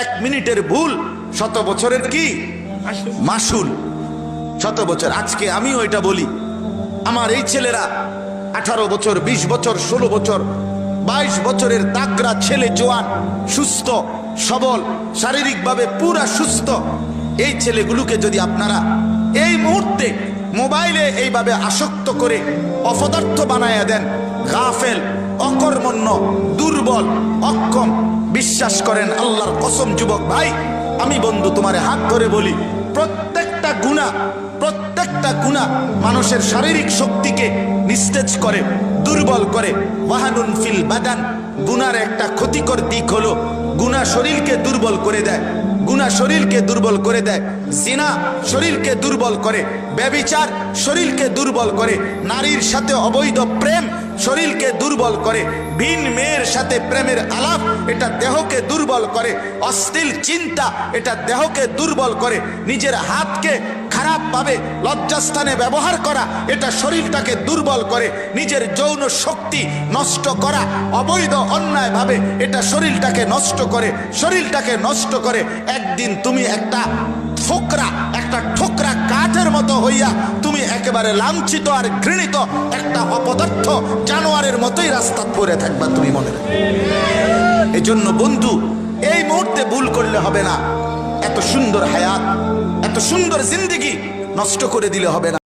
এক মিনিটের ভুল, শত বছরের কি? মাসুল। শত বছর, আজকে আমি ওইটা বলি। আমার এই ছেলেরা আঠারো বছর ২০ বছর, ষোলো বছর, বাইশ বছরের তাকরা ছেলে জোয়ান, সুস্থ, সবল, শারীরিকভাবে পুরা সুস্থ। এই ছেলেগুলোকে যদি আপনারা এই মুহূর্তে মোবাইলে এইভাবে আসক্ত করে অপদার্থ বানায়া দেন। গাফেল, অকর্মণ্য, দুর্বল, অক্ষম, বিশ্বাস করেন আল্লাহর কসম যুবক ভাই, আমি বন্ধু তোমারে হাত ধরে বলি, প্রত্যেকটা গুণা প্রত্যেকটা গুণা মানুষের শারীরিক শক্তিকে নিস্তেজ করে, দুর্বল করে। ওয়াহানুন ফিল বাদান, গুনার একটা ক্ষতিকর দিক হলো গুণা শরীরকে দুর্বল করে দেয়। গুণা শরীরকে দুর্বল করে দেয়। জিনা শরীরকে দুর্বল করে। ব্যবিচার শরীরকে দুর্বল করে। নারীর সাথে অবৈধ প্রেম শরীরকে দুর্বল করে। ভিন মেয়ের সাথে প্রেমের আলাপ এটা দেহকে দুর্বল করে। অশ্লীল চিন্তা এটা দেহকে দুর্বল করে। নিজের হাতকে খারাপভাবে লজ্জাস্থানে ব্যবহার করা, এটা শরীরটাকে দুর্বল করে, নিজের যৌন শক্তি নষ্ট করা, অবৈধ অন্যায়ভাবে এটা শরীরটাকে নষ্ট করে, শরীরটাকে নষ্ট করে, একদিন তুমি একটা ঠোকরা একটা ঠোকরা কাঠের মতো হইয়া তুমি একেবারে লাঞ্ছিত আর ঘৃণিত একটা অপদার্থ জানোয়ারের মতোই রাস্তা পরে থাকবা তুমি মনে এই বন্ধু, এই মুহূর্তে ভুল করলে হবে না। এত সুন্দর হায়াত সুন্দর জিন্দিগি নষ্ট করে দিলে হবে না।